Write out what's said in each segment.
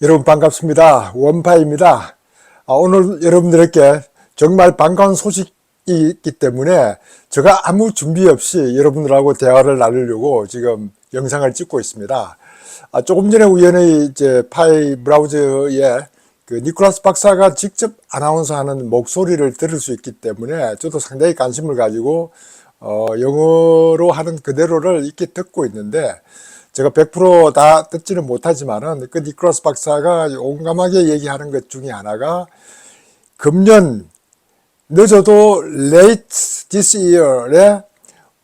여러분 반갑습니다. 원파입니다. 아, 오늘 여러분들에게 정말 반가운 소식이 있기 때문에 제가 아무 준비 없이 여러분들하고 대화를 나누려고 지금 영상을 찍고 있습니다. 아, 조금 전에 우연히 이제 파이 브라우저에 그 니콜라스 박사가 직접 아나운서 하는 목소리를 들을 수 있기 때문에 저도 상당히 관심을 가지고 어, 영어로 하는 그대로를 이렇게 듣고 있는데 제가 100%다 듣지는 못하지만은 그 니콜라스 박사가 용감하게 얘기하는 것 중에 하나가 금년 늦어도 late this year에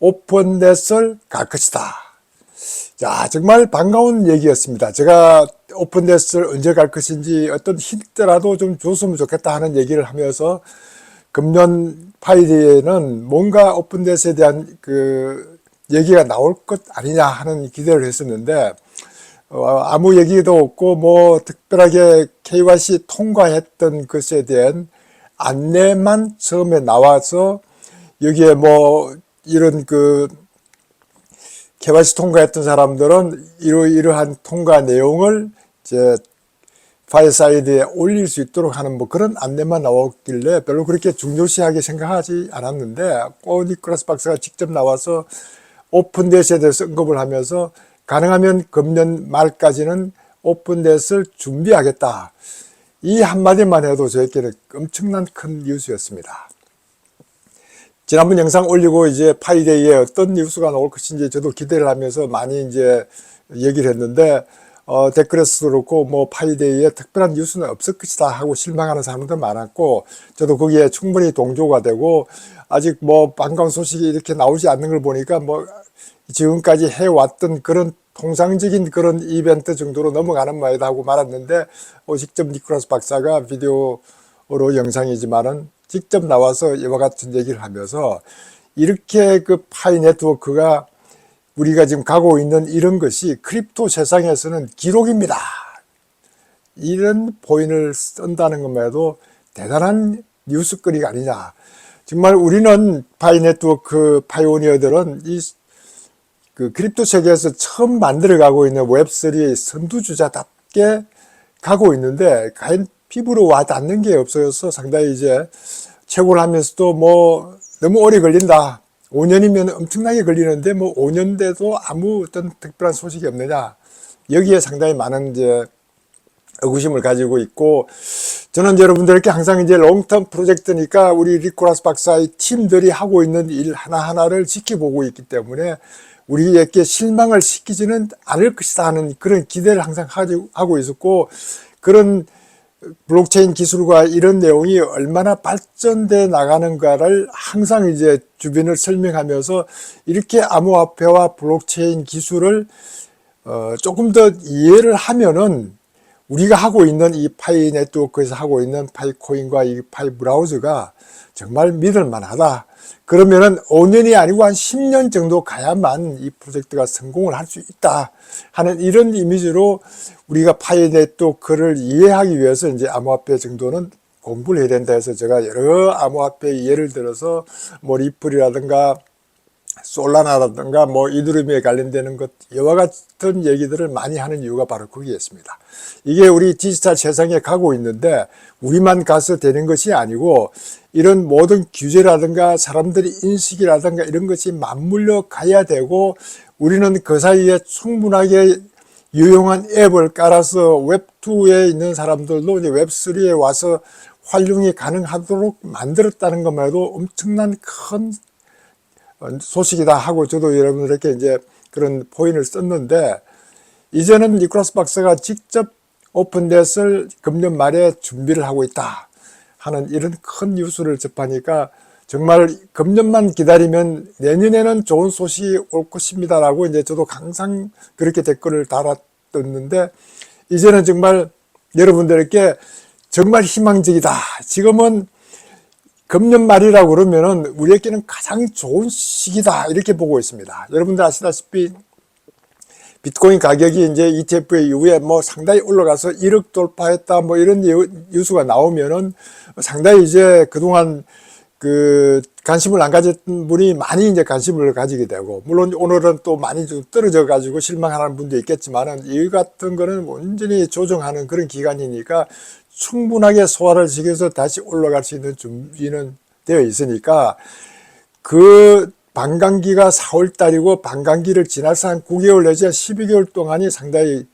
오픈넷을 갈 것이다. 자, 정말 반가운 얘기였습니다. 제가 오픈넷을 언제 갈 것인지 어떤 힌트라도 좀 줬으면 좋겠다 하는 얘기를 하면서 금년 파이디에는 뭔가 오픈넷에 대한 그 얘기가 나올 것 아니냐 하는 기대를 했었는데 어, 아무 얘기도 없고 뭐 특별하게 KYC 통과했던 것에 대한 안내만 처음에 나와서 여기에 뭐 이런 그 KYC 통과했던 사람들은 이러이러한 통과 내용을 이제 파일 사이드에 올릴 수 있도록 하는 뭐 그런 안내만 나왔길래 별로 그렇게 중요시하게 생각하지 않았는데 꼭 니콜라스 박사가 직접 나와서 오픈데스에 대해서 언급을 하면서 가능하면 금년 말까지는 오픈데스를 준비하겠다. 이 한마디만 해도 저에게는 엄청난 큰 뉴스였습니다. 지난번 영상 올리고 이제 파이데이에 어떤 뉴스가 나올 것인지 저도 기대를 하면서 많이 이제 얘기를 했는데 어, 댓글에서도 그렇고 뭐 파이데이에 특별한 뉴스는 없을 것이다 하고 실망하는 사람들 많았고 저도 거기에 충분히 동조가 되고 아직 뭐 반가운 소식이 이렇게 나오지 않는 걸 보니까 뭐 지금까지 해왔던 그런 통상적인 그런 이벤트 정도로 넘어가는 말이다 하고 말았는데 어, 직접 니콜라스 박사가 비디오로 영상이지만은 직접 나와서 이와 같은 얘기를 하면서 이렇게 그 파이 네트워크가 우리가 지금 가고 있는 이런 것이 크립토 세상에서는 기록입니다. 이런 포인을 쓴다는 것만 해도 대단한 뉴스거리가 아니냐. 정말 우리는 파이 네트워크 파이오니어들은 이 그 크립토 세계에서 처음 만들어가고 있는 웹3의 선두주자답게 가고 있는데 과연 피부로 와 닿는 게 없어서 상당히 이제 채굴 하면서도 뭐 너무 오래 걸린다. 5년이면 엄청나게 걸리는데 뭐 5년 돼도 아무 어떤 특별한 소식이 없느냐. 여기에 상당히 많은 이제 의구심을 가지고 있고 저는 여러분들께 항상 이제 롱텀 프로젝트니까 우리 리코라스 박사의 팀들이 하고 있는 일 하나하나를 지켜보고 있기 때문에 우리에게 실망을 시키지는 않을 것이다 하는 그런 기대를 항상 하고 있었고 그런 블록체인 기술과 이런 내용이 얼마나 발전돼 나가는가를 항상 이제 주변을 설명하면서 이렇게 암호화폐와 블록체인 기술을 어 조금 더 이해를 하면은 우리가 하고 있는 이 파이 네트워크에서 하고 있는 파이코인과 이 파이 브라우저가 정말 믿을 만하다. 그러면은 5년이 아니고 한 10년 정도 가야만 이 프로젝트가 성공을 할 수 있다 하는 이런 이미지로 우리가 파이 네트워크를 이해하기 위해서 이제 암호화폐 정도는 공부를 해야 된다 해서 제가 여러 암호화폐 예를 들어서 뭐 리플이라든가 솔라나라든가 뭐 이드루미에 관련되는 것 이와 같은 얘기들을 많이 하는 이유가 바로 거기에 있습니다. 이게 우리 디지털 세상에 가고 있는데 우리만 가서 되는 것이 아니고 이런 모든 규제라든가 사람들의 인식이라든가 이런 것이 맞물려 가야 되고 우리는 그 사이에 충분하게 유용한 앱을 깔아서 웹2에 있는 사람들도 이제 웹3에 와서 활용이 가능하도록 만들었다는 것만 해도 엄청난 큰 소식이다 하고 저도 여러분들에게 이제 그런 포인을 썼는데 이제는 니콜라스 박사가 직접 오픈넷을 금년 말에 준비를 하고 있다 하는 이런 큰 뉴스를 접하니까 정말 금년만 기다리면 내년에는 좋은 소식이 올 것입니다라고 이제 저도 항상 그렇게 댓글을 달았었는데 이제는 정말 여러분들에게 정말 희망적이다. 지금은 금년 말이라고 그러면은 우리에게는 가장 좋은 시기다 이렇게 보고 있습니다. 여러분들 아시다시피 비트코인 가격이 이제 ETF 이후에 뭐 상당히 올라가서 1억 돌파했다 뭐 이런 뉴스가 나오면은 상당히 이제 그동안 그 관심을 안 가졌던 분이 많이 이제 관심을 가지게 되고 물론 오늘은 또 많이 좀 떨어져 가지고 실망하는 분도 있겠지만은 이 같은 거는 온전히 조정하는 그런 기간이니까 충분하게 소화를 시켜서 다시 올라갈 수 있는 준비는 되어 있으니까 그 반감기가 4월 달이고 반감기를 지나서 한 9개월 내지 12개월 동안이 상당히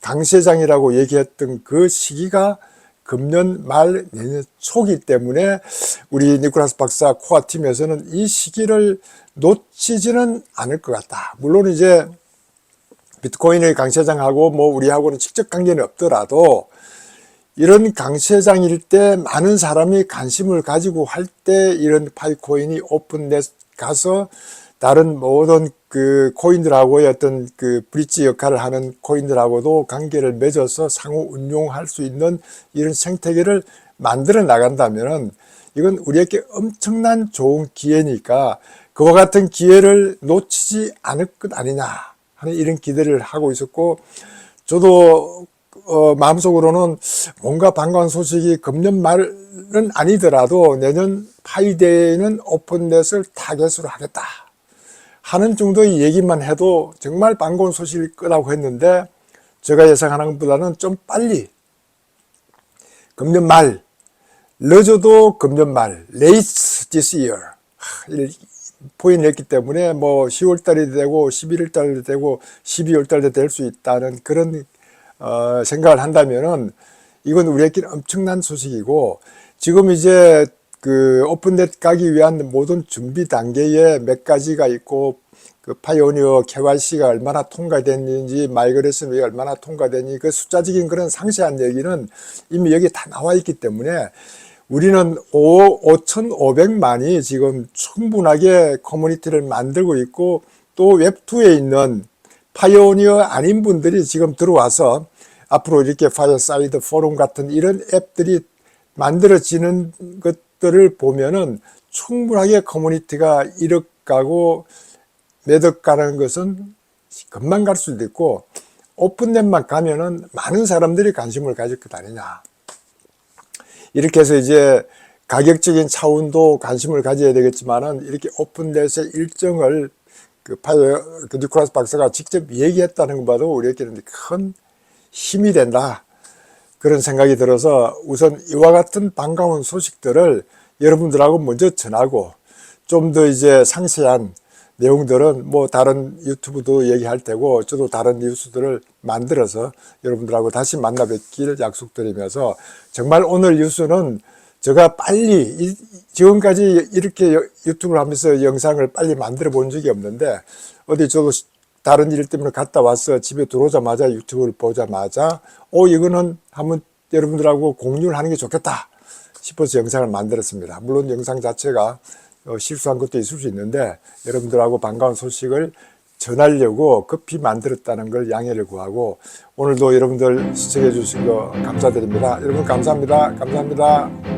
강세장이라고 얘기했던 그 시기가 금년 말 내년 초기 때문에 우리 니콜라스 박사 코아 팀에서는 이 시기를 놓치지는 않을 것 같다. 물론 이제 비트코인의 강세장하고 뭐 우리하고는 직접 관계는 없더라도 이런 강세장일 때 많은 사람이 관심을 가지고 할 때 이런 파이코인이 오픈넷 가서 다른 모든 그 코인들하고의 어떤 그 브릿지 역할을 하는 코인들하고도 관계를 맺어서 상호 운용할 수 있는 이런 생태계를 만들어 나간다면은 이건 우리에게 엄청난 좋은 기회니까 그와 같은 기회를 놓치지 않을 것 아니냐 하는 이런 기대를 하고 있었고 저도 어, 마음속으로는 뭔가 반가운 소식이 금년 말은 아니더라도 내년 파이데이는 오픈넷을 타겟으로 하겠다 하는 정도의 얘기만 해도 정말 반가운 소식일 거라고 했는데 제가 예상하는 것보다는 좀 빨리 금년 말 늦어도 금년 말 late this year 포인했기 때문에 뭐 10월 달이 되고 11월 달이 되고 12월 달이 될 수 있다는 그런 어, 생각을 한다면은 이건 우리에게 엄청난 소식이고 지금 이제 그 오픈넷 가기 위한 모든 준비 단계에 몇 가지가 있고 그 파이오니어 KYC가 얼마나 통과됐는지 마이그레이션이 얼마나 통과됐는지 그 숫자적인 그런 상세한 얘기는 이미 여기 다 나와 있기 때문에 우리는 5, 5,500만이 지금 충분하게 커뮤니티를 만들고 있고 또 웹2에 있는 파이오니어 아닌 분들이 지금 들어와서 앞으로 이렇게 파이어사이드 포럼 같은 이런 앱들이 만들어지는 것들을 보면은 충분하게 커뮤니티가 이력가고 매덕가는 것은 금방 갈 수도 있고 오픈넷만 가면은 많은 사람들이 관심을 가질 것 아니냐. 이렇게 해서 이제 가격적인 차원도 관심을 가져야 되겠지만은 이렇게 오픈넷의 일정을 그 파이어 그 니콜라스 박사가 직접 얘기했다는 것 봐도 우리에게는 큰 힘이 된다. 그런 생각이 들어서 우선 이와 같은 반가운 소식들을 여러분들하고 먼저 전하고 좀 더 이제 상세한 내용들은 뭐 다른 유튜브도 얘기할 테고 저도 다른 뉴스들을 만들어서 여러분들하고 다시 만나 뵙기를 약속드리면서 정말 오늘 뉴스는 제가 빨리 이- 지금까지 이렇게 여- 유튜브를 하면서 영상을 빨리 만들어 본 적이 없는데 어디 저도 시- 다른 일 때문에 갔다 와서 집에 들어오자마자 유튜브를 보자마자 어 이거는 한번 여러분들하고 공유를 하는 게 좋겠다 싶어서 영상을 만들었습니다. 물론 영상 자체가 어, 실수한 것도 있을 수 있는데 여러분들하고 반가운 소식을 전하려고 급히 만들었다는 걸 양해를 구하고 오늘도 여러분들 시청해 주신 거 감사드립니다. 여러분 감사합니다. 감사합니다.